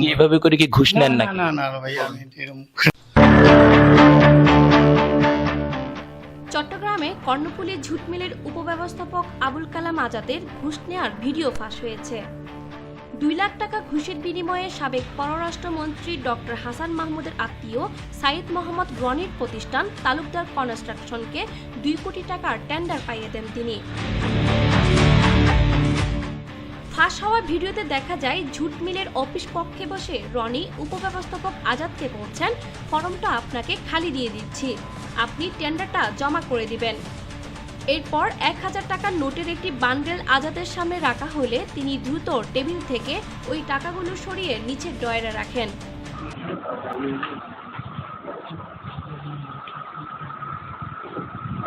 কি এভাবে করে কি ঘুষ নেন না না না ভাই আমি এরকম চট্টগ্রামে কর্ণফুলী ঝুট মিলের উপব্যবস্থাপক আবুল কালাম আজাদের ঘুষ নেওয়ার ভিডিও ফাঁস হয়েছে। দুই লাখ টাকা ঘুষের বিনিময়ে সাবেক পররাষ্ট্রমন্ত্রী ডক্টর হাসান মাহমুদের আত্মীয় সাইদ মোহাম্মদ রনির প্রতিষ্ঠান তালুকদার কনস্ট্রাকশনকে দুই কোটি টাকার টেন্ডার পাইয়ে দেন তিনি। ফাঁস হওয়া ভিডিওতে দেখা যায় ঝুট মিলের অফিস কক্ষে বসে রনি উপব্যবস্থাপক আজাদকে বলছেন, ফর্মটা আপনাকে খালি দিয়ে দিচ্ছি। আপনি টেন্ডারটা জমা করে দিবেন। এরপর এক হাজার টাকার নোটের একটি বান্ডেল আজাদের সামনে রাখা হলে তিনি দ্রুত টেবিল থেকে ওই টাকাগুলো সরিয়ে নিচের ডয়ারে রাখেন।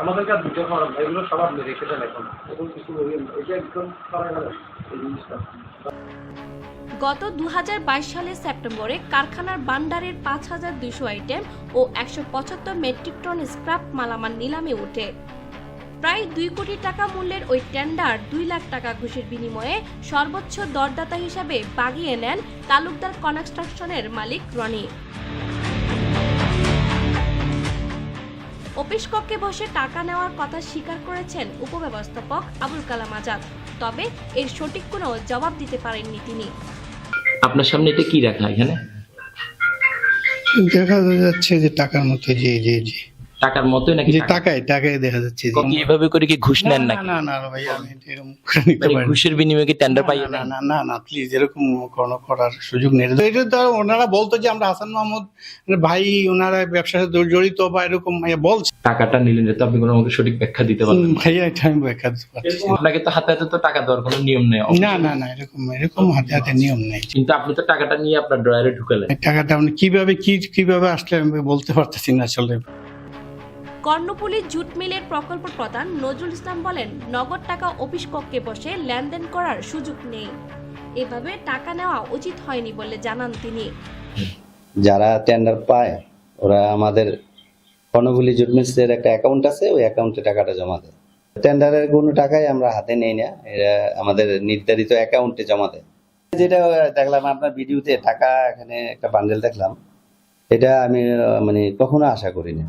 আমাদের কাছে দুটো ফর্ম এগুলো সব আপনি রেখে দেন এখন। এখন কিছু বলবেন এটা একদম এই জিনিসটা। গত দু সালের সেপ্টেম্বরে কারখানার বান্ডারের পাঁচ হাজার দুইশো আইটেম ও একশো পঁচাত্তর মেট্রিক টন স্ক্র্যাপ মালামাল নিলামে ওঠে। প্রায় দুই কোটি টাকা মূল্যের ওই টেন্ডার দুই লাখ টাকা ঘুষের বিনিময়ে সর্বোচ্চ দরদাতা হিসাবে বাগিয়ে নেন তালুকদার কনস্ট্রাকশনের মালিক রনি। অফিস কক্ষে বসে টাকা নেওয়ার কথা স্বীকার করেছেন উপব্যবস্থাপক আবুল কালাম আজাদ। তবে এর সঠিক কোনো জবাব দিতে পারেননি তিনি। আপনার সামনে এটা কি রাখা এখানে? দেখা যাচ্ছে যে টাকার মতো জি জি জি টাকার মতোই নাকি টাকায় টাকায় দেখা যাচ্ছে যে- কি এভাবে করে কি ঘুষ নেন নাকি? না না ভাই আমি এরকম করে নিতে মানে। ঘুষের বিনিময়ে কি টেন্ডার পাইয়ে না না না না প্লিজ এরকম কোনো করার সুযোগ নেই। তো এটা তো ওনারা বলতো যে আমরা হাসান মাহমুদ ভাই ওনারা ব্যবসার সাথে জড়িত বা এরকম ভাইয়া বলছে। টাকাটা নিলেন এটা আপনি কোনো আমাকে সঠিক ব্যাখ্যা দিতে পারবেন না। ভাইয়া এটা আমি ব্যাখ্যা দিতে পারছি আপনাকে তো হাতে হাতে তো টাকা দেওয়ার কোনো নিয়ম নেই না না না এরকম এরকম হাতে হাতে নিয়ম নেই। কিন্তু আপনি তো টাকাটা নিয়ে আপনার ড্রয়ারে ঢুকালেন। টাকাটা আপনি কীভাবে কি কীভাবে আসলে আমি বলতে পারতেছি না আসলে। কর্ণফুলী জুট মিলের প্রকল্প প্রধান নজরুল ইসলাম বলেন, নগদ টাকা অফিস কক্ষে বসে লেনদেন করার সুযোগ নেই। এভাবে টাকা নেওয়া উচিত হয়নি বলে জানান তিনি। যারা টেন্ডার পায়, ওরা আমাদের কর্ণগুলি জুটমিন্সের একটা অ্যাকাউন্ট আছে, ওই অ্যাকাউন্টে টাকাটা জমা দেয়। টেন্ডারের কোনো টাকাই আমরা হাতে নেই না, এরা আমাদের নির্ধারিত অ্যাকাউন্টে জমা দেয়। যেটা দেখলাম আপনার ভিডিওতে, টাকা এখানে একটা বান্ডেল দেখলাম, এটা আমি মানে কখনো আশা করি না।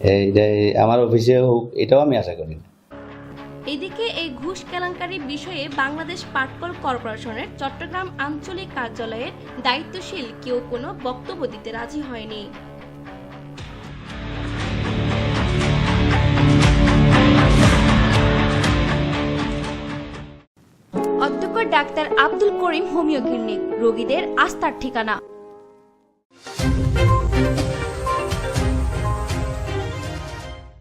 এইটা আমার অফিসে হোক, এটাও আমি আশা করি। এদিকে এই ঘুষ কেলেঙ্কারি বিষয়ে বাংলাদেশ পাটকল কর্পোরেশনের চট্টগ্রাম আঞ্চলিক কার্যালয়ের দায়িত্বশীল কেউ কোনো বক্তব্য দিতে রাজি হয়নি। অধ্যক্ষ doctor Abdul Karim homeo clinic, রোগীদের আস্থার ঠিকানা।